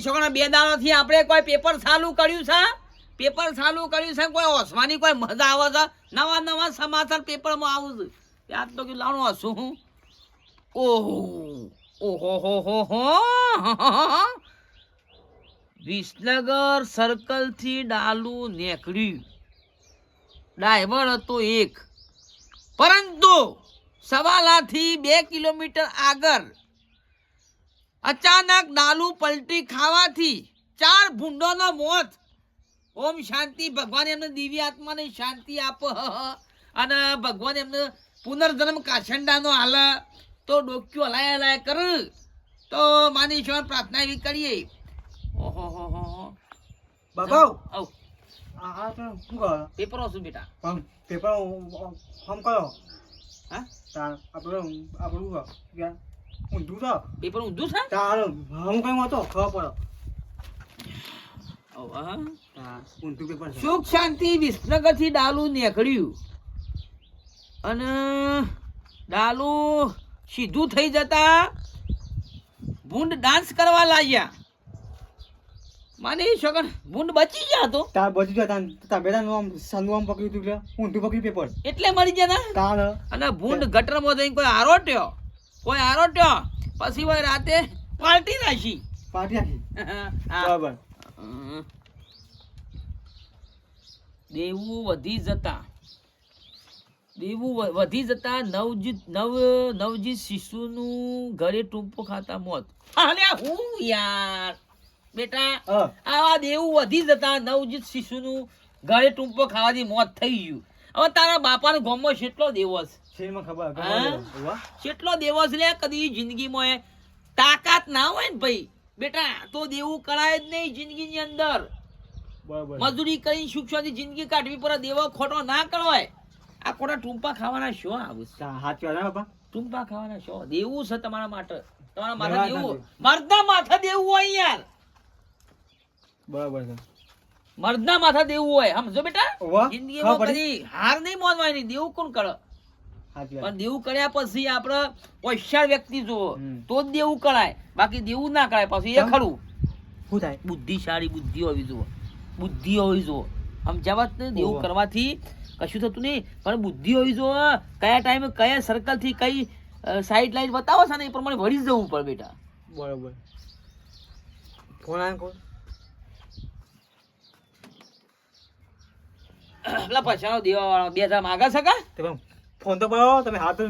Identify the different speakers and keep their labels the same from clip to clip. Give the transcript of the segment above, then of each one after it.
Speaker 1: છોકરા બે દાડાથી આપણે કોઈ પેપર ચાલુ કર્યું છે? પેપર ચાલુ કર્યું છે કોઈ હસવાની કોઈ મજા આવે છે? નવા નવા સમાચાર પેપરમાં આવું છે. યાદ તો કે લાવણું હસું હું. ઓહો ઓહો, હો હો હો. વિસનગર સર્કલથી ડાલુ નીકળ્યું. ડ્રાઈવર હતો એક. પરંતુ સવાલાથી બે કિલોમીટર આગળ અચાનક ડાલુ પલટી ખાવાથી ચાર ભૂંડોનો મોત. ઓમ શાંતિ ભગવાન એમને દિવ્ય આત્માને શાંતિ આપ. અને ભગવાન એમને પુનર્જન્મ કાછંડાનો હાલ તો ડોક્યો હલાય હલાય કર. તો માની ઈશ્વર પ્રાર્થના એવી કરીએ. ઓહો હો હો હો. આવ.
Speaker 2: તો શું કહો?
Speaker 1: પેપરો શું બેટા?
Speaker 2: પણ પેપર હમ કયો?
Speaker 1: હા?
Speaker 2: આપણે આપણું કે ઊંધું તો
Speaker 1: પેપર ઊંધું છે?
Speaker 2: તાર હું કઈ હતો ખબર પડે. ઊંધું પેપર
Speaker 1: સુખ શાંતિ વિસનગરથી ડાલુ નીકળ્યું. અને ડાલુ સીધું થઈ જતા ભૂંડ ડાન્સ કરવા લાગ્યા. માની શકન ભૂંડ બચી ગયા તો?
Speaker 2: તાર બચી ગયા તાર બેટા નું સનુ આમ પકડ્યું તું એટલે ઊંધું પકડ્યું પેપર.
Speaker 1: એટલે મરી ગયા ના?
Speaker 2: તાર
Speaker 1: અને ભૂંડ ગટરમાં જઈને કોઈ આરોટ્યો? કોઈ આરોટ્યો પછી હોય રાતે પાર્ટી રાખી.
Speaker 2: પાર્ટી રાખી. બરાબર.
Speaker 1: દેવું વધી જતા. દેવું વધી જતા નવજીત નવ નવજીત શિશુનું ઘરે ટૂંપો ખાતા મોત. અરે હું યાર. બેટા આવા દેવું વધી જતા નવજીત શિશુનું ઘરે ટૂંપો ખાવાથી મોત થઈ ગયું. હવે તારા બાપાનો ગામમાં કેટલો દેવો છે
Speaker 2: શેરમાં ખબર
Speaker 1: કેટલો દેવો છે લે કદી જિંદગીમાં એ તાકાત ના હોય ને ભાઈ. બેટા તો દેવું કરાય જ નહીં જિંદગીની અંદર. મજૂરી કરી સુખ જિંદગી કાઢવી પડે દેવો ખોટો ના કરવાય. આ ખોટા ટૂંપા ખાવાના શો આવું
Speaker 2: બાપા.
Speaker 1: ટૂંપા ખાવાના શો? દેવું છે તમારા માટે. તમારા માથે
Speaker 2: દેવું.
Speaker 1: મર્દા માથે દેવું હોય યાર.
Speaker 2: બરાબર છે.
Speaker 1: મર્દના માથે દેવું હોય. સમજો બેટા? જિંદગીમાં કદી હાર નહીં માનવાની. દેવું કોણ કરે? પણ દેવું કર્યા પછી આપણે હોશિયાર વ્યક્તિ જુઓ તો જ દેવું કરાય. બાકી દેવું ના કરાય પછી એ ખરું.
Speaker 2: શું થાય?
Speaker 1: બુદ્ધિશાળી બુદ્ધિ હોવી જુઓ. બુદ્ધિ હોવી જુઓ. સમજાવત ને? દેવું કરવાથી કશું થતું નહીં. પણ બુદ્ધિ હોવી જુઓ કયા ટાઈમે કયા સર્કલથી કઈ સાઈડ લાઈન બતાવો છે ને એ પ્રમાણે વળી જવું પડે બેટા.
Speaker 2: બરાબર. ફોન આવે કોણ?
Speaker 1: પેલા પૈસાનો દેવા વાળો બે હજાર માગા છે કા?
Speaker 2: ફોન તો પાડો તમે હાલ તો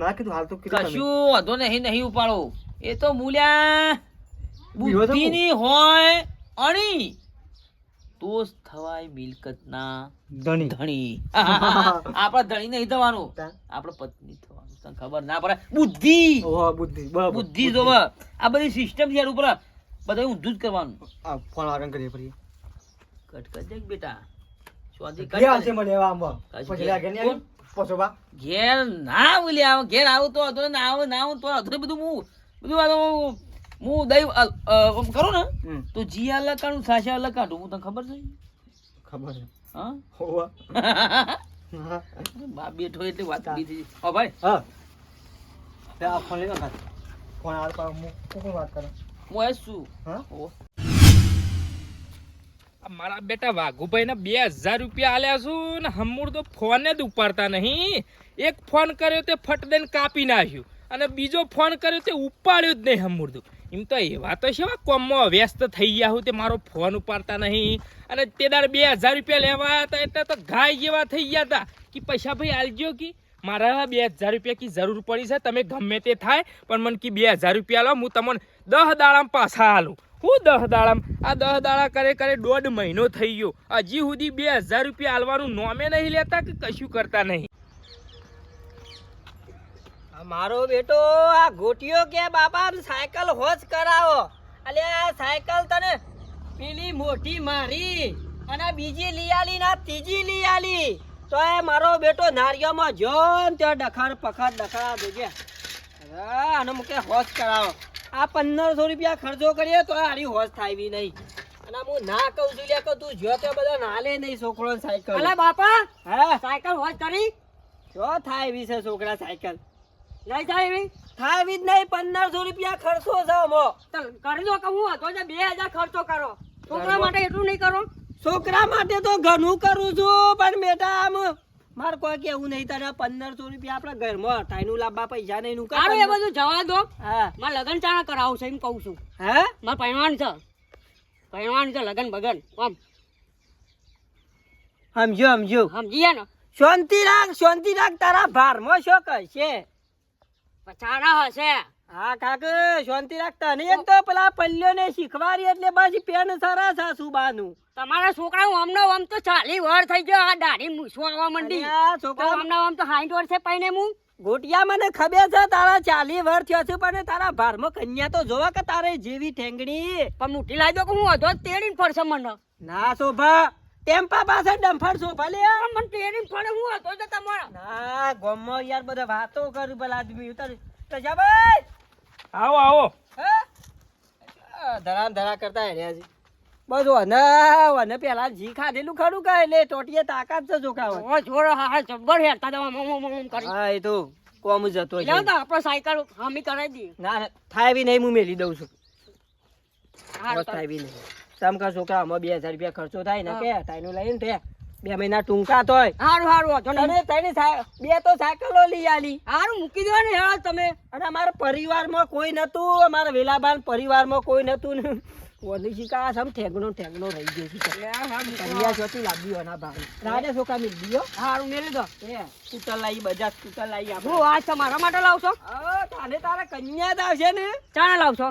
Speaker 2: ના કીધું હાલ તો કીધું
Speaker 1: કશું વાંધો નહીં નહીં ઉપાડો. એ તો મૂલ્યા બુદ્ધિની હોય અણી. તો જ થવાય મિલકતના
Speaker 2: ધણી.
Speaker 1: ધણી. આપડે ધણી નહીં થવાનું.
Speaker 2: તા?
Speaker 1: આપડે પત્ની થવાનું. તને ખબર ના પડે? બુદ્ધિ.
Speaker 2: બુદ્ધિ.
Speaker 1: બુદ્ધિ જોવે. આ બધી સિસ્ટમ છે ઉપર. બધા ઊંધું જ કરવાનું.
Speaker 2: ફોન આગળ કરીએ ફરી
Speaker 1: કટ કરી દે બેટા. સ્વાદી
Speaker 2: આવશે મને એવા આંબા પછી લાગે નહીં આવી બા.
Speaker 1: ઘેર ના બોલી આવો ઘેર આવું તો ના આવો ના આવું તો હતો બધું હું બધું આ હું દઈ કરું ને તો જી અલગ કાઢું સાસા અલગ કાઢું હું તને ખબર છે?
Speaker 2: ખબર છે.
Speaker 1: હા?
Speaker 2: હોવા
Speaker 1: બેઠો એટલે વાત. બીજી. ઓ ભાઈ.
Speaker 2: હા. તે આ ફોન લઈ ફોન આ પર હું કોણ વાત કરું?
Speaker 1: હું શું
Speaker 2: હા?
Speaker 3: મારા બેટા વાઘુભાઈને બે હજાર રૂપિયા આલ્યા છું ને હમુર તો ફોન જ ઉપાડતા નહીં. એક ફોન કર્યો તે ફટ દઈને કાપી નાખ્યું અને બીજો ફોન કર્યો તે ઉપાડ્યો જ નહીં હમુર તો. એમ તો એવા તો છે કોમમાં વ્યસ્ત થઈ ગયા હું તે મારો ફોન ઉપાડતા નહીં. અને તે દાર બે હજાર રૂપિયા લેવા હતા એટલે તો ગાય જેવા થઈ ગયા હતા. કે પૈસા ભાઈ આલજો કે. મારા બે હજાર રૂપિયા કી જરૂર પડી છે, તમે ગમે તે થાય, પણ મને કી બે હજાર રૂપિયા લો હું તમને દહ દાડામાં પાછા આલું. હું દહ દાડામાં? આ દહ દાડા કરે કરે દોઢ મહિનો થઈ ગયો. હજી સુધી બે હજાર રૂપિયા આલવાનું નોમે નહીં લેતા કે કશું કરતા નહીં?
Speaker 4: મારો બેટો, આ ગોટીઓ કે બાપા સાયકલ હોજ કરાવો. અલે, આ સાયકલ તને પેલી મોટી મારી અને બીજી લીયાલી ના ત્રીજી લીયાલી તો એ મારો બેટો નારિયામાં જો ત્યાં ડખાડ પખાડ ડખાર દેજે. અને મૂકે હોજ કરાવો. આ પંદરસો રૂપિયા ખર્ચો કરીએ તો આડી હોશ થાય બી નહીં. અને હું ના કહું છું લે કે તું જો તે બધા નાલે નહીં છોકરો સાયકલ.
Speaker 5: અલે બાપા
Speaker 4: હા?
Speaker 5: સાયકલ હોશ કરી?
Speaker 4: જો થાય એવી છે છોકરા સાયકલ.
Speaker 5: લઈ જાય એવી?
Speaker 4: થાય એવી જ નહીં પંદરસો રૂપિયા ખર્ચો છે અમો
Speaker 5: કરી દો કે હું જે બે હજાર ખર્ચો કરો. છોકરા માટે એટલું નહીં કરો?
Speaker 4: છોકરા માટે તો ઘણું કરું છું પણ બેટા આમ મારે કોઈ કેવું નહીં તારે પંદરસો રૂપિયા આપણા ઘરમાં એનું લાંબા પૈસા નહીં નું કાં
Speaker 5: એ બધું જવા દો.
Speaker 4: હા.
Speaker 5: મારે લગન ચાણા કરાવું છે એમ કહું છું.
Speaker 4: હે?
Speaker 5: મારે પહેરવાનું છે. પહેરવાનું છે લગન બગન આમ.
Speaker 4: સમજો સમજો
Speaker 5: સમજી ને.
Speaker 4: શાંતિ રાખ શાંતિ રાખ તારા ભારમાં શું કહેશે
Speaker 5: પછાડા હશે.
Speaker 4: હા કાક શાંતિ રાખતા તને એક તો પેલા પલ્યોને શીખવાડી એટલે પછી પેન સરસ સાસુબાનું.
Speaker 5: તમારા છોકરા આમનો આમ તો ચાલી વર થઈ ગયો આ દાઢી મૂછો આવવા માંડી.
Speaker 4: આ છોકરા
Speaker 5: આમના આમ તો સાઠ વર્ષે પૈને હું.
Speaker 4: ગોટિયા મને ખબર છે તારા ચાલી વર થયો છે પણ તારા ભારમાં કન્યા તો જોવા કે તારે જેવી ઠેંગડી
Speaker 5: પણ મુઠી લાવી દો કે હું હતો તેડીને ફરશે મને.
Speaker 4: ના શોભા. ટેમ્પા પાસે ડમ્ફર સોફા લે.
Speaker 5: મને તેડીને ફરે હું હતો તો તમારા.
Speaker 4: ના ગોમમાં યાર બધા વાતો કરું પેલા આદમી ઉતાર પ્રજાભાઈ
Speaker 3: આવો આવો.
Speaker 4: ધરામ ધરા કરતા હેડ્યા છે. બસ વને વને પેલા જી ખાધેલું ખરું કાય એટલે ટોટીએ તાકાત છે છોકરા
Speaker 5: ઓ છોરો હા હા જબ્બર હેરતા દવા મમ મમ મમ કરી.
Speaker 4: હા એ તો કોમ જતો છે.
Speaker 5: તો આપણે સાયકલ હામી કરાવી દઈએ.
Speaker 4: ના ના, થાય બી નહીં હું મેલી દઉં છું. હા થાય બી નહીં. સમકા છોકરા આમાં બે હજાર રૂપિયા ખર્ચો થાય ને કે તાઈનું લઈને તે બે મહિના ટૂંકા તોય
Speaker 5: હારું હારું વાંધો નહીં.
Speaker 4: તને બે તો સાયકલો લઈ આલી.
Speaker 5: હારું મૂકી દો ને હેળો તમે.
Speaker 4: અને અમારા પરિવારમાં કોઈ નતું અમારા વેલાબાન પરિવારમાં કોઈ નતું ને ઓની શીખા સમ ઠેંગણો ઠેંગણો રહી ગયો છે. લાવી હોના ભાઈ રાજા છોકરા મિલ દિયો
Speaker 5: હારું મેલી દો.
Speaker 4: એ સ્કૂટર લાવી બજાજ સ્કૂટર લાવી આપણે.
Speaker 5: હું આ તમારા માટે લાવશો
Speaker 4: તારે તારા કન્યા આવશે ને.
Speaker 5: ચાણા લાવશો?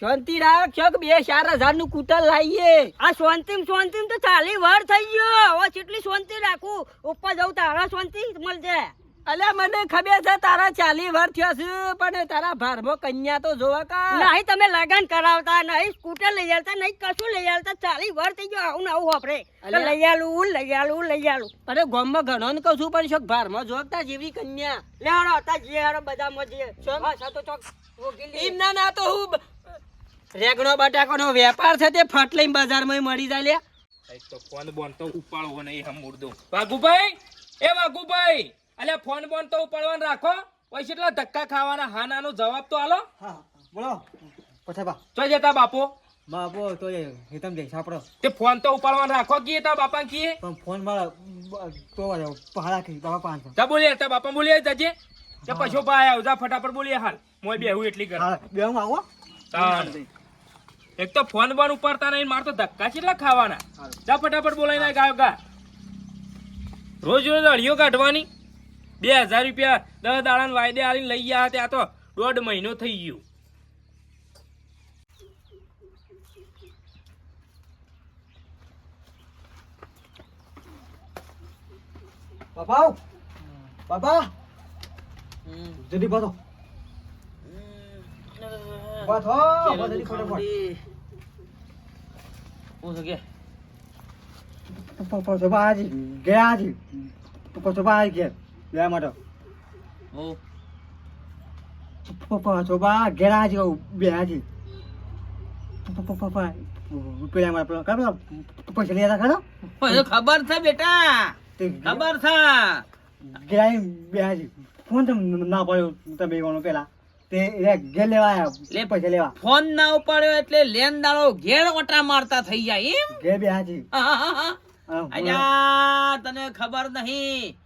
Speaker 4: શાંતિ રાખ છોક બે ચાર હજારનું કૂટર લાવીએ.
Speaker 5: આ શાંતિ શાંતિ તો ચાલી વાર થઈ ગયો. હવે કેટલી શાંતિ રાખું ઉપર જવું તારા શાંતિ મળશે
Speaker 4: અલે મને ખબર છે તારા ચાલી વર્ષ થયો છે પણ તારા ભારમાં કન્યા તો જોવા કા?
Speaker 5: નહીં તમે લગન કરાવતા નહીં સ્કૂટર લઈ આવતા નહીં કશું લઈ આવતા ચાલી વાર થઈ ગયો આવું આવું
Speaker 4: આપણે.
Speaker 5: લઈ આલું લઈ આલું લઈ આલું.
Speaker 4: અરે ગામમાં ઘણો ને કશું પણ શોક ભારમાં જોગતા જેવી કન્યા.
Speaker 5: લેવાનો હતા જે હારો બધા મજે
Speaker 4: ચોક.
Speaker 5: તો ચોક.
Speaker 4: એમ ના ના તો હું રેગણો બટાકાનો વેપાર છે તે ફટ લઈને બજારમાં મળી જાય
Speaker 3: તો ફોન બોન તો ઉપાડવો નહીં હમ મુર્દો વાઘુભાઈ એ વાઘુભાઈ અલ્યા ફોન બોન તો ઉપાડવાનું રાખો. પછી કેટલા ધક્કા ખાવાના હા જવાબ તો આલો.
Speaker 2: હા બોલો. પછી બા.
Speaker 3: ચોય જતા બાપો.
Speaker 2: બાપો તો એ હેતમ દે સાપડો
Speaker 3: તે ફોન તો ઉપાડવાનું રાખો કીએ તા બાપા કીએ.
Speaker 2: પણ ફોન મારા તો પહાડા કરી બાપા
Speaker 3: તા તા બાપા બોલીએ જજે. તે પછો ભાઈ આવ ફટાફટ બોલીએ હાલ. મોય બેહું એટલી કર
Speaker 2: હા બે હું. આવો.
Speaker 3: એક તો ફોન બોન ઉપાડતા નહીં માર તો ધક્કા કેટલા ખાવાના? જા ફટાફટ બોલાઈને ગાયો ગા. રોજ રોજ અળીઓ કાઢવાની. બે હજાર રૂપિયા દસ દાડાને વાયદે આવીને લઈ ગયા ત્યાં તો દોઢ મહિનો થઈ ગયો.
Speaker 2: બાપા આવ. બાપા જલ્દી બાતો બાતો જલ્દી ફટાફટ.
Speaker 1: હું શું કે
Speaker 2: પપ્પા સોબા ગયા આજી પપ્પા સોબા આજી ગયા. ગયા માટે.
Speaker 1: હું.
Speaker 2: પપ્પા સોબા ગયા છે બે આજી પપ્પા પેલા મારા પેલા કાઢો પૈસા લેતા કાઢો
Speaker 1: ખબર છે બેટા. ખબર છે.
Speaker 2: ગયા બે આજી ફોન તો ના પડ્યો તમે એવાનો પેલા તે ઘેર લેવા
Speaker 1: લે.
Speaker 2: પૈસા લેવા.
Speaker 1: ફોન ના ઉપાડ્યો એટલે લેન દાડો ઘેર ઓટા મારતા થઈ જાય એમ?
Speaker 2: ઘેર બે આજી
Speaker 1: આહાહા. તને ખબર નહીં.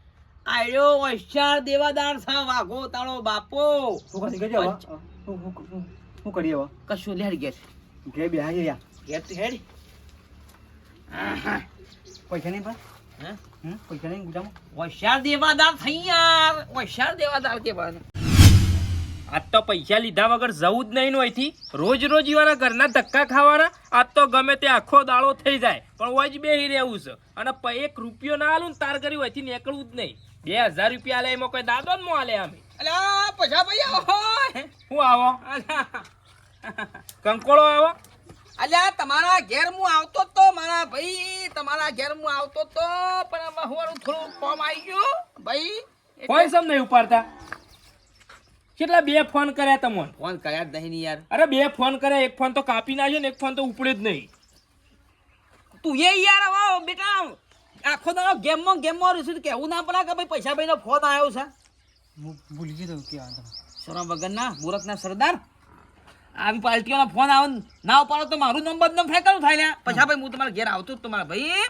Speaker 1: આયો હોશિયાર દેવાદાર છે વાઘો તારો બાપો.
Speaker 2: શું કરી ગયો શું- હવે?
Speaker 1: કશું લેડ ગેર
Speaker 2: ઘેર બે હાજી રહ્યા.
Speaker 1: ઘેર તો હેડ.
Speaker 2: પૈસા નહીં
Speaker 1: હે?
Speaker 2: પૈસા નહીં ગુજામાં?
Speaker 1: હોશિયાર દેવાદાર થઈ યાર. હોશિયાર દેવાદાર કેવાનું
Speaker 3: આજ તો પૈસા લીધા વગર જવું જ નહીં અહીંથી. રોજ રોજ એવાના ઘરના ધક્કા ખાવાના. આજ તો ગમે તે આખો દાળો થઈ જાય. પણ હોય જ બેહી રહેવું છે. અને એક રૂપિયો ના આલું ને તાર કરી હોયથી નીકળવું જ નહીં. બે હજાર રૂપિયા આલે એમાં કોઈ દાદો જ આલે અમે
Speaker 1: અલ્યા પછા ભાઈ આવો
Speaker 3: શું આવો? કંકોળો આવો?
Speaker 1: અલ્યા તમારા ઘેર હું આવતો તો મારા ભાઈ તમારા ઘેર હું આવતો તો પણ હું થોડું ફોર્મ આવી ગયું ભાઈ.
Speaker 3: કોઈ સમ નહીં ઉપાડતા. કેટલા બે ફોન કર્યા તમને?
Speaker 1: ફોન કર્યા જ નહીં ને યાર.
Speaker 3: અરે બે ફોન કર્યા એક ફોન તો કાપી નાખ્યો ને એક ફોન તો ઉપડે જ નહીં.
Speaker 1: તું એ યાર આવો બેટા આખો દાડો ગેમમાં ગેમમાં રહીશું કેવું ના પડે કે ભાઈ પૈસા ભાઈનો ફોન આવ્યો છે?
Speaker 2: હું ભૂલી ગયો તો કે.
Speaker 1: શરમ વગરના મૂરખના સરદાર. આવી પાર્ટીઓનો ફોન આવે ના ઉપાડો તો મારું નંબર નંબર ફેંકવાનું થાય ને પૈસા ભાઈ હું તમારા ઘેર આવતો તમારા ભાઈ.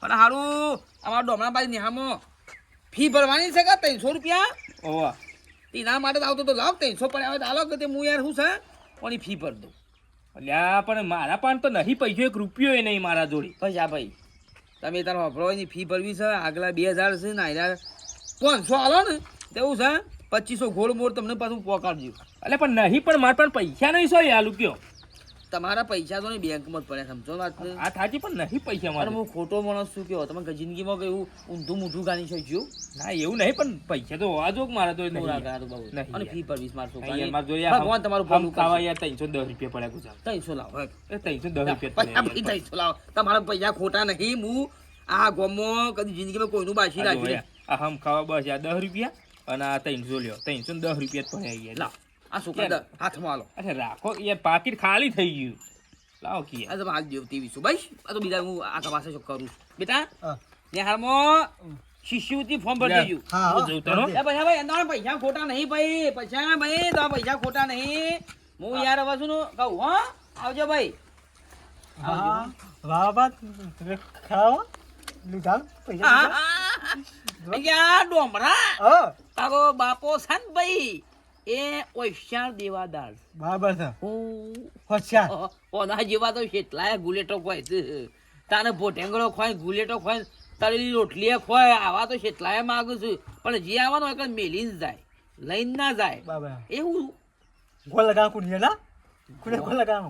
Speaker 1: પણ સારું અમારા ડોમણાબાઈ નિહામો ફી ભરવાની છે કે ત્રણસો રૂપિયા?
Speaker 3: ઓવા.
Speaker 1: એના માટે તો આવતો તો લાવ ત્રણસો પડ્યા આવે તો આલો કે હું યાર હું છે? પણ ફી ભર દઉં.
Speaker 3: અલ્યા, પણ મારા પણ તો નહીં પૈસો, એક રૂપિયો નહીં મારા જોડે.
Speaker 1: આ ભાઈ. તમે તારો વાપરવાની ફી ભરવી છે, આગલા બે હજાર છે ને આયલા પાંચસો આલો ને, તેવું છે? પચીસો ગોળ મોડ તમને પાછું પોકાડજો
Speaker 3: એટલે પણ નહીં, પણ મારા પણ પૈસા નહીં સો યાર કયો?
Speaker 1: તમારા પૈસા તો બેંકમાં જ પડ્યા સમજો વાત
Speaker 3: આ થાચી પણ નહીં પૈસા મારે.
Speaker 1: હું ખોટો માણસ છું કેવો? તમે જિંદગીમાં કયું ઊંધું મૂઠું ગાની છો
Speaker 3: ના એવું નહીં પણ પૈસા તો હોવા જો મારા તો
Speaker 1: અને ફી
Speaker 3: પર વીસ મારશો
Speaker 1: ભગવાન તમારું ભલું
Speaker 3: ખાવા યાર ત્રણસો દસ રૂપિયા પડ્યા ગુજરાત
Speaker 1: ત્રણસો લાવો
Speaker 3: એ ત્રણસો દસ રૂપિયા
Speaker 1: ત્રણસો લાવો. તમારા પૈસા ખોટા નહીં હું આ ગામમાં કદી જિંદગીમાં કોઈનું બાસી રાખ્યું
Speaker 3: આ હમ ખાવા બસ આ દસ રૂપિયા અને આ ત્રણસો લ્યો. ત્રણસો દસ રૂપિયા જ પડ્યા ગયા
Speaker 1: લાવ. આ છોકરા હાથમાં આલો
Speaker 3: અરે રાખો યાર પાકીટ ખાલી થઈ ગયું. લાવો કે
Speaker 1: આ તો હાલ દેવ ટીવી છું. ભાઈ આ તો બીજા હું આ પાસે શું કરું બેટા
Speaker 2: હા.
Speaker 1: ને હાલમાં શિષ્યવૃત્તિ ફોર્મ ભરી દેજો.
Speaker 2: હા
Speaker 3: જોઉં તનો.
Speaker 1: એ પૈસા ભાઈ તમારા પૈસા ખોટા નહીં ભાઈ. પૈસા ભાઈ તમારા પૈસા ખોટા નહીં. હું યાર હવે શું કહું હો? આવજો ભાઈ.
Speaker 2: હા. વાહ વાહ. ખાઓ. લીધા. પૈસા.
Speaker 1: અહીંયા ડોમરા.
Speaker 2: હા.
Speaker 1: તારો બાપો છે ભાઈ. એ હોશિયાર દેવાદાર
Speaker 2: બરાબર છે.
Speaker 1: હું
Speaker 2: હોશિયાર.
Speaker 1: ઓના જેવા તો કેટલાય ગુલેટો ખોય છે. તાને ભોટેંગડો ખોય ગુલેટો ખોય તળેલી રોટલી ખોય આવા તો કેટલાય માગું છું. પણ જે આવવાનું હોય મેલીને જ જાય લઈને ના જાય. એવું.
Speaker 2: ગોળ લગાવ કુનિયા ના કુને ગોળ લગાવ.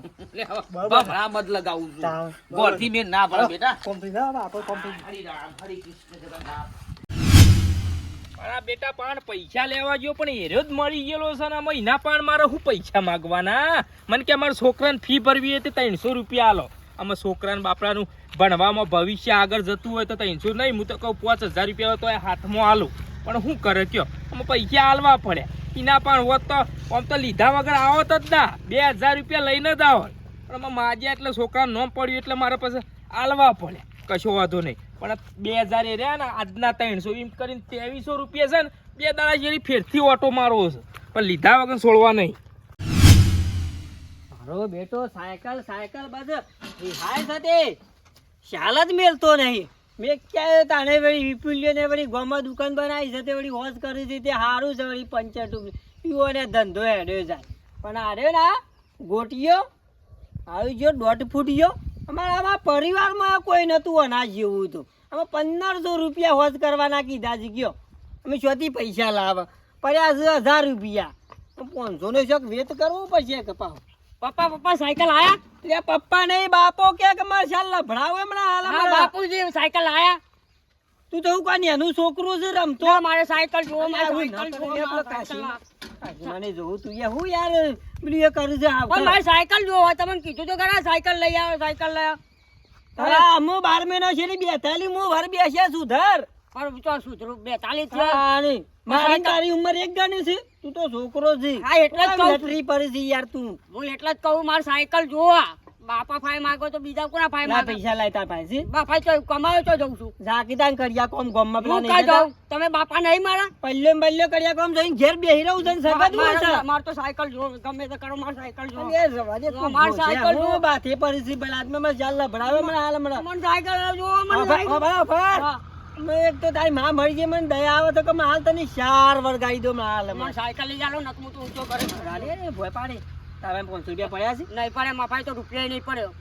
Speaker 2: બરાબર.
Speaker 1: મત લગાવું છું. ગોળથી મેં ના પડે બેટા.
Speaker 2: કોમ્પ્લીટ ના આપો કોમ્પ્લીટ
Speaker 1: હરી રામ હરી કૃષ્ણ જગન્નાથ.
Speaker 3: મારા બેટા પાન પૈસા લેવા ગયો પણ એરો જ મળી ગયેલો છે ને. મહિના પણ મારે શું પૈસા માગવાના? મને કે મારા છોકરાને ફી ભરવી હતી ત્રણસો રૂપિયા આલો આમાં છોકરાને બાપડાનું ભણવામાં ભવિષ્ય આગળ જતું હોય તો ત્રણસો નહીં. હું તો કહું પાંચ હજાર રૂપિયા હોય તો એ હાથમાં આલું. પણ શું કરે કયો? આમાં પૈસા આલવા પડે. એના પણ હોત તો, આમ તો લીધા વગર આવત જ ના. બે હજાર રૂપિયા લઈને જ આવત. પણ આમાં માજ્યા એટલે છોકરાને નોમ પડ્યું એટલે મારા પાસે આલવા પડે. કશો વાંધો નહીં. પણ બે હજાર એ રહ્યા ને, આજના ત્રણસો, એમ કરીને ત્રેવીસો રૂપિયા છે ને, બે દાડા જેવી ફેરથી ઓટો મારવો છે. પણ લીધા વગર છોડવા નહીં.
Speaker 4: મારો બેટો, સાયકલ સાયકલ બસ રિહાય સાથે શાલ જ મેલતો નહીં. મેં ક્યાં તાને વળી વિપુલ્યો ને વળી ગોમાં દુકાન બનાવી છે તે વળી હોશ કરી છે તે સારું છે વળી પંચર ટૂંક પીવો ને ધંધો હેડ્યો જાય. પણ આરે ના, ગોટીયો, આવી ગયો, દોઢ ફૂટ ગયો અમારા આમાં પરિવારમાં કોઈ નહોતું અનાજ જેવું હતું. અમે પંદરસો રૂપિયા હોજ કરવાના કીધા છે ગયો. અમે ચોથી પૈસા લાવ. પડ્યા છે હજાર રૂપિયા. પાંચસો નો શોખ વેત કરવો પડશે કપા
Speaker 5: પપ્પા પપ્પા સાયકલ આયા?
Speaker 4: લે પપ્પા નહીં બાપો કે મારે શાલ લભડાવે હમણાં.
Speaker 5: બાપુજી સાયકલ આયા.
Speaker 4: તું તો હું કાની એનું છોકરું છે રમતો.
Speaker 5: મારે સાયકલ જોવો મારે સાયકલ
Speaker 4: મને જોવું તું યાર હું યાર પેલું એ કરું છે
Speaker 5: પણ મારે સાયકલ જોવો તમને કીધું તો ખરા સાયકલ લઈ આવો સાયકલ લઈ આવો.
Speaker 4: હા અમુ બાર મહિના છે ને બેતાલી હું ભર બેસ્યા સુધર
Speaker 5: પણ તો સુધરું
Speaker 4: હા નહીં. મારી તારી ઉંમર એક ગણી છે. તું તો છોકરો છે.
Speaker 5: હા, એટલે જ કહું
Speaker 4: યાર તું.
Speaker 5: હું એટલે જ કહું મારે સાયકલ જોવા. બાપા ફાઈ માગો તો બીજા કોના ફાઈ
Speaker 4: ના પૈસા લાય તાર પાસે.
Speaker 5: બાપા તો કમાયો તો જઉં છું.
Speaker 4: ઝાકીદાન કરિયા કોમ ગોમમાં પેલા
Speaker 5: હું
Speaker 4: નહીં
Speaker 5: જાઉં? તમે બાપા નહીં મારા?
Speaker 4: પલ્લે પલ્લે કરિયા કોમ જઈને ઘેર બેહી રહું છું સગત છે.
Speaker 5: મારે તો સાયકલ જો ગમે તે કરો માર સાયકલ જો.
Speaker 4: એ જવા દે તું
Speaker 5: માર સાયકલ જો.
Speaker 4: બાથે પડી છે, પેલા હાથમાં મારે જાલ લભડાવે મને હાલ મને
Speaker 5: મન સાયકલ જો મને સાયકલ.
Speaker 4: મેં એક તો તારી માં મરી ગઈ મને દયા આવે તો કે મેં હાલ તને ચાર વરગાડી દો મેં હાલ
Speaker 5: મને સાયકલ લઈ જાલો નક હું તો ઊંચો કરે.
Speaker 4: અરે, ભોય પાડે. તારા પાંચસો રૂપિયા પડ્યા છે?
Speaker 5: નહીં પડે મફાઈ તો રૂપિયા નહીં પડ્યો.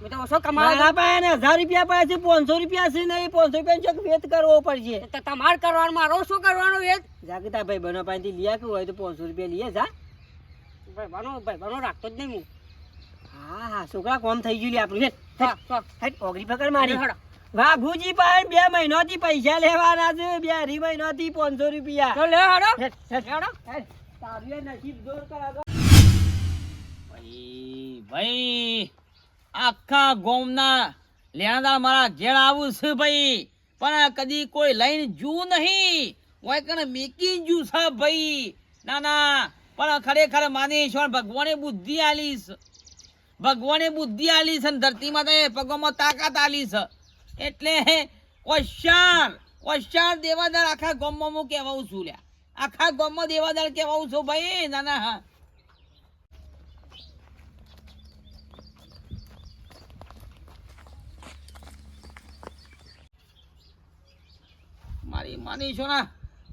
Speaker 5: મેં તો ઓછો કમાવા
Speaker 4: મારા ને હજાર રૂપિયા પડ્યા છે પાંચસો રૂપિયા છે નહીં પાંચસો રૂપિયા ચોક વેત કરવો પડશે.
Speaker 5: તો તમારે કરવાનું મારો શું કરવાનું એ
Speaker 4: જાકે ભાઈ બનો પાસેથી લીયા કે હોય તો પાંચસો રૂપિયા જા.
Speaker 5: ભાઈ બનો ભાઈ બનો રાખતો જ નહીં હું.
Speaker 4: હા હા છોકરા કોમ થઈ ગયું લે આપણું. ઓગળી પકડ મારી. વાઘુજી પાસે બે મહિનાથી પૈસા લેવાના છે બે અઢી મહિનાથી પાંચસો રૂપિયા.
Speaker 5: તો લે હાડો. હેડો.
Speaker 4: તારું નસીબ.
Speaker 1: ભાઈ ભાઈ, આખા ગોમના લેણાદાર મારા ઘેર આવું છે ભાઈ. પણ કદી કોઈ લઈને જુ નહીં. ઓય કને મેકી જુ છે ભાઈ. ના ના, પણ ખરેખર માનેશ્વર ભગવાને બુદ્ધિ આલી ભગવાને બુદ્ધિ આલી છે ને ધરતી માતાએ પગોમાં તાકાત આલી છે. એટલે હોશિયાર હોશિયાર દેવાદાર આખા ગોમમાં હું કહેવાઉં છું લ્યા. આખા ગોમમાં દેવાદાર કહેવાઉં છું ભાઈ, ના ના, હા મારી માની છો ના?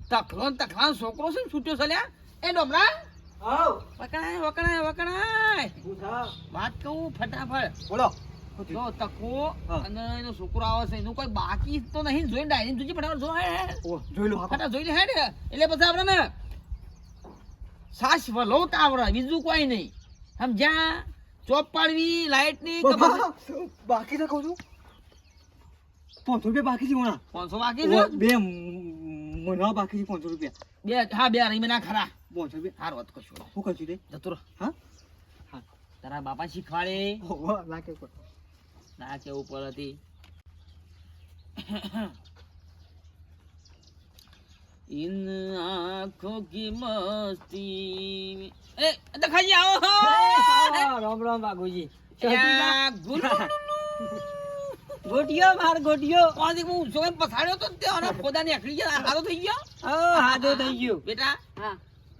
Speaker 1: તખલો ને છોકરો છે છૂટ્યો છે લ્યા? એ ડોમરા? વકણાય વકણાય વકણાય. વાત કહું ફટાફટ.
Speaker 2: બોલો.
Speaker 1: જો તકો અને એનો છોકરો આવે છે એનું કોઈ બાકી તો નહીં જોઈને ડાયરી જોજે ફટાફટ જો હે
Speaker 2: જોઈ લો
Speaker 1: ફટા જોઈ લે હેડ એટલે પછી આપણે ને સાસ વલોત આવડે બીજું કોઈ નહીં. સમજ્યા? ચોપ પાડવી
Speaker 2: લાઈટની બાકી તો કહું છું. પાંચસો રૂપિયા બાકી છે હોણા
Speaker 1: પાંચસો બાકી છે?
Speaker 2: બે મહિના બાકી છે પાંચસો રૂપિયા.
Speaker 1: બે હા બે રહી મહિના ખરા.
Speaker 2: પાંચસો રૂપિયા.
Speaker 1: હાર વાત કરશું.
Speaker 2: શું કરશું તે?
Speaker 1: જતો રહો.
Speaker 2: હા?
Speaker 1: તારા બાપા શીખવાડે.
Speaker 2: લાકે લાગે કોઈ.
Speaker 1: ના હતી ઇન આંખો કી મસ્તી. એ દખાઈ આવો
Speaker 4: રામ રામ બાગુજી.
Speaker 1: યા, ગુલુ.
Speaker 4: ગોટિયો માર ગોટિયો
Speaker 1: કોણથી હું ઊંચો એમ પછાડ્યો તો તે અને ખોદા નીકળી ગયા હારો થઈ ગયો?
Speaker 4: ઓ હાજો થઈ ગયો.
Speaker 1: બેટા
Speaker 5: હા.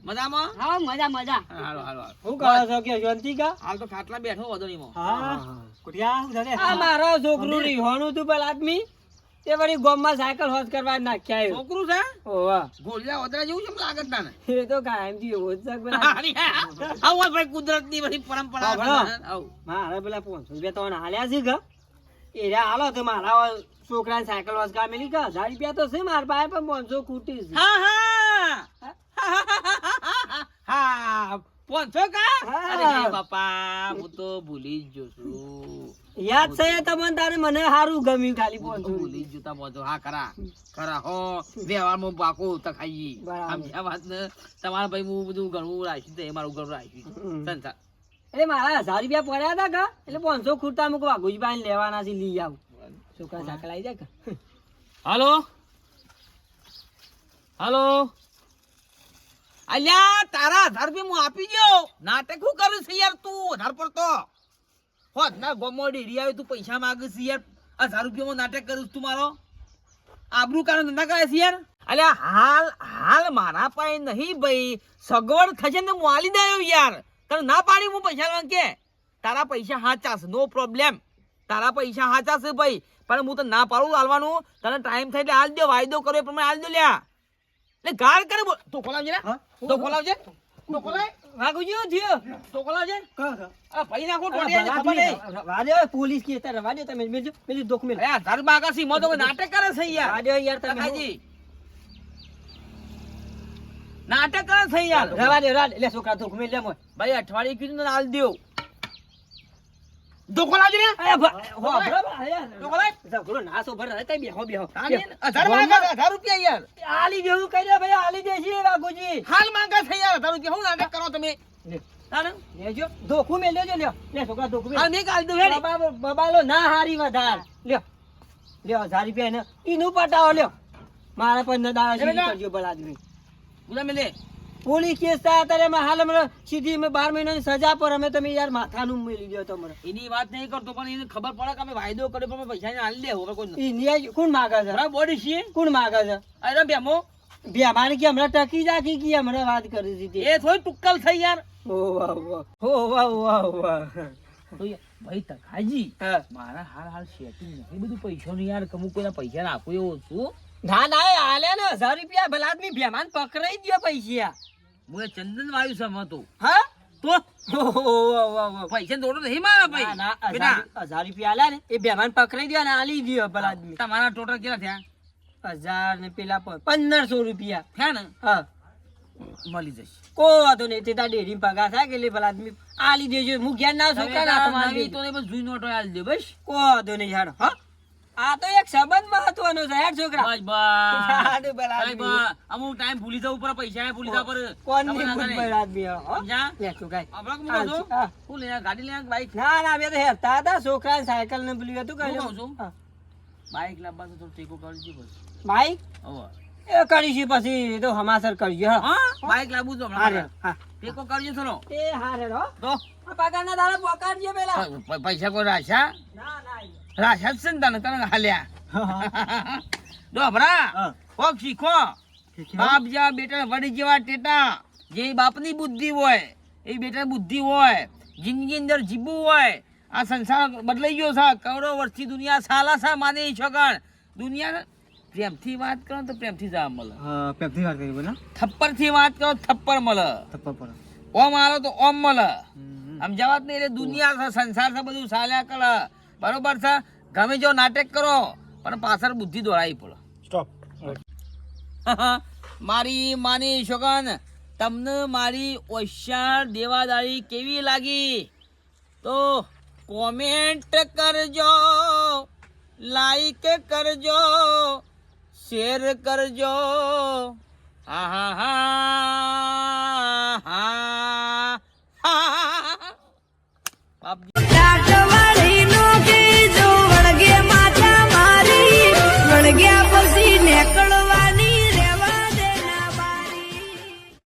Speaker 1: મજામાં?
Speaker 5: હા મજા મજા.
Speaker 1: હાલો હાલો.
Speaker 4: હું કહો છો કે શાંતિ કા?
Speaker 1: હાલ તો ખાટલા બેઠો વધો
Speaker 4: હા
Speaker 2: કુટિયા, શું
Speaker 4: આ મારો છોકરું રીહોણું તું પેલા આદમી? તે વળી ગોમમાં સાયકલ હોસ કરવા નાખ્યા આવ્યો
Speaker 1: છોકરું છે?
Speaker 4: ઓવા
Speaker 1: ગોલિયા ઓદરા જેવું છે લાગત ના?
Speaker 4: એ તો કાયમથી એવો જ છે પેલા.
Speaker 1: ભાઈ કુદરતની બધી પરંપરા
Speaker 4: હા, મારા પેલા પાંચસો રૂપિયા તો હાલ્યા છે કે? એ હાલો તો મારા છોકરાને સાયકલ હોસ મેલી કે હજાર રૂપિયા તો છે મારા પાસે પણ પાંચસો ખૂટી છે.
Speaker 1: હા હા. હા પોંચો કા? અરે બાપા હું તો ભૂલી જ છું.
Speaker 4: યાદ છે તમને તારે મને સારું ગમ્યું ખાલી પાંચસો.
Speaker 1: ભૂલી જ જતા પોંચો હા ખરા. ખરા હો. વ્યવહારમાં પાકો તો ખાઈ. સમજ્યા વાત ને? તમારા ભાઈ હું બધું ઘણું રાખ્યું એ મારું ઘણું રાખ્યું સંસાર.
Speaker 4: એટલે મારા હજાર રૂપિયા પડ્યા હતા કા? એટલે પાંચસો ખુરતા મૂકો વાઘુજીભાઈ લેવાના છે લઈ આવું. છોકરા સાયકલ આવી જાય કે?
Speaker 1: હાલો? હાલો? અલ્યા તારા હજાર રૂપિયા હું આપી ગયો. નાટક શું કરું છે યાર તું? હજાર પર તો. હોત ના ગોમો ડેરી આવે તું પૈસા માગે છે યાર હજાર રૂપિયામાં નાટક કરું છું તું મારો. આબરૂ કારણ ધંધા કરે છે યાર. અલ્યા હાલ હાલ મારા પાસે નહીં ભાઈ. સગવડ થશે ને હું આલી દઉં યાર. તને ના પાડી હું પૈસા લેવાનું કે? તારા પૈસા હાચા છે નો પ્રોબ્લેમ તારા પૈસા હાચા છે ભાઈ. પણ હું તને ના પાડું હાલવાનું. તને ટાઈમ થાય એટલે હાલ દો વાયદો કર્યો એ પ્રમાણે હાલ દો લ્યા. એટલે ગાળ કરે તો ખોલાવજે તો ખોલાવજે તો ખોલાય તો ખોલાવજે આ ભાઈ નાખો ટોટિયા છે, ખબર નહીં.
Speaker 4: ભલા પોલીસ કે તારે વાજો તમે મેજો મેજો દુખ
Speaker 1: અરે ધર્મ આકાશી મો તો નાટક કરે છે યાર?
Speaker 4: વાજો યાર તમે
Speaker 1: કાકાજી નાટક કરે થઈ યાર
Speaker 4: રવા દે રવા એટલે છોકરા તો ઘૂમી લે મોય.
Speaker 1: ભાઈ અઠવાડિયે કીધું ને હાલ દેવ તો ખોલાવજે ને.
Speaker 4: અરે હો બરાબર યાર
Speaker 1: તો ખોલાય
Speaker 4: ઝઘડો ભર રહે તઈ બેહો બેહો.
Speaker 1: તાની હજાર માંગે રૂપિયા યાર.
Speaker 4: આલી દેવું કરી ભાઈ આલી દે છે
Speaker 1: હાલ માંગે છે યાર હજાર રૂપિયા હું નાટક કરો તમે?
Speaker 4: લે. લેજો. લ્યો. લે છોકરા
Speaker 1: હાલ મેં કાલ હેડી.
Speaker 4: બાબા બાબાલો ના હારી વધાર. લ્યો. લ્યો હજાર રૂપિયા ને ઈનું પટાવો લ્યો. મારા પર ન દાડા કરજો આદમી
Speaker 1: બધા મેલે
Speaker 4: પોલીસ કેસ થાય અત્યારે અમે હાલ હમણાં સીધી અમે બાર મહિનાની સજા પર અમે તમે યાર માથાનું મેલી દો મને
Speaker 1: એની વાત નહીં કરતો પણ એને ખબર પડે કે અમે વાયદો કર્યો પણ પૈસા ને હાલ દેવો કોઈ
Speaker 4: ન્યાય કોણ માગે છે?
Speaker 1: બોડી છીએ
Speaker 4: કોણ માગે છે?
Speaker 1: અરે બેમો
Speaker 4: બેમાન કે હમણાં ટકી જાકી કે હમણાં વાત કરી દીધી.
Speaker 1: એ થોડી ટુક્કલ થઈ યાર.
Speaker 4: ઓ વાહ વાહ. ઓ વાહ વાહ વાહ.
Speaker 1: ભાઈ
Speaker 4: તકાજી
Speaker 1: મારા હાલ હાલ સેટિંગ નથી. બધું પૈસાનું યાર કમુક કોઈના પૈસા નાખું એવો છું?
Speaker 4: ના ના એ ને હજાર રૂપિયા ભલા આદમી બેમાન પકડાઈ દો પૈસા.
Speaker 1: હું ચંદન વાયુ સમતો
Speaker 4: હા?
Speaker 1: તો? પૈસા દોડો નહીં મારા
Speaker 4: ના,
Speaker 1: ભાઈ.
Speaker 4: ના, હજાર હજાર રૂપિયા આલ્યા ને એ બેમાન પકડાઈ દો ને આલી દો ભલા આદમી
Speaker 1: તમારા ટોટલ કેટલા થયા?
Speaker 4: હજાર ને પેલા પંદરસો રૂપિયા.
Speaker 1: થયા ને?
Speaker 4: હા.
Speaker 1: મળી જશે.
Speaker 4: કો વાંધો નહીં તે તાર ડેરી પગાર થાય કે ભલા આદમી આલી દેજો. હું ઘેર ના છોકરા ના આલી
Speaker 1: તો બસ નોટો આલી દે બસ.
Speaker 4: કો વાંધો નહીં યાર હા. આ તો એક સંબંધ મહત્વનો છે યાર છોકરા.
Speaker 1: બસ બસ. અમુક ટાઈમ ભૂલી જવું ઉપર પૈસા ભૂલી જવા
Speaker 4: પર
Speaker 1: કોણની
Speaker 4: ભૂલ આદમી હો? લે છોકરા.
Speaker 1: આપણે
Speaker 4: હા,
Speaker 1: કહું
Speaker 4: હું.
Speaker 1: લે ગાડી લે બાઈક
Speaker 4: ના ના અમે તો હેરતા હતા છોકરા સાયકલ ને ભૂલી હતું
Speaker 1: કહું છું. બાઈક લાવવા તો થોડું ટેકો કરજો બસ.
Speaker 4: બાઈક
Speaker 1: હવે.
Speaker 4: એ કરીશું પછી તો હમાસર કરજો હા.
Speaker 1: બાઈક લાવવું તો
Speaker 4: હા
Speaker 1: હમણાં
Speaker 4: હા.
Speaker 1: ટેકો કરજો થોડો.
Speaker 4: એ હા રે
Speaker 1: તો?
Speaker 4: પગારના દાડા પોકાડજો પેલા.
Speaker 1: પૈસા કોઈ રાશા
Speaker 4: ના ના
Speaker 1: રાશા છે તને? હાલ્યા. ડોબરા કોક શીખો. બાપ જેવા બેટા વડી જેવા ટેટા જે બાપની બુદ્ધિ હોય એ બેટા બુદ્ધિ હોય જિંદગી અંદર જીવવું હોય આ સંસાર બદલાઈ ગયો છે કરોડો વર્ષથી દુનિયા સાલા સા માને છગણ. દુનિયા પ્રેમથી વાત કરો તો પ્રેમથી જવા મળે.
Speaker 2: પેપથી વાત કરી બોલા.
Speaker 1: થપ્પડથી વાત કરો થપ્પર મળે.
Speaker 2: થપ્પા પર
Speaker 1: ઓમ આલો તો ઓમ મળે. સમજાવત નહીં એટલે દુનિયા છે સંસાર છે બધું ચાલ્યા કરે બરોબર છે. ગમે જો નાટક કરો પણ પાછળ બુદ્ધિ દોડાવી પડો.
Speaker 2: સ્ટોપ
Speaker 1: મારી માની શોગન તમને મારી હોશિયાર દેવાદારી કેવી લાગી? તો કોમેન્ટ કરજો લાઈક કરજો શેર કરજો. હા હા હા.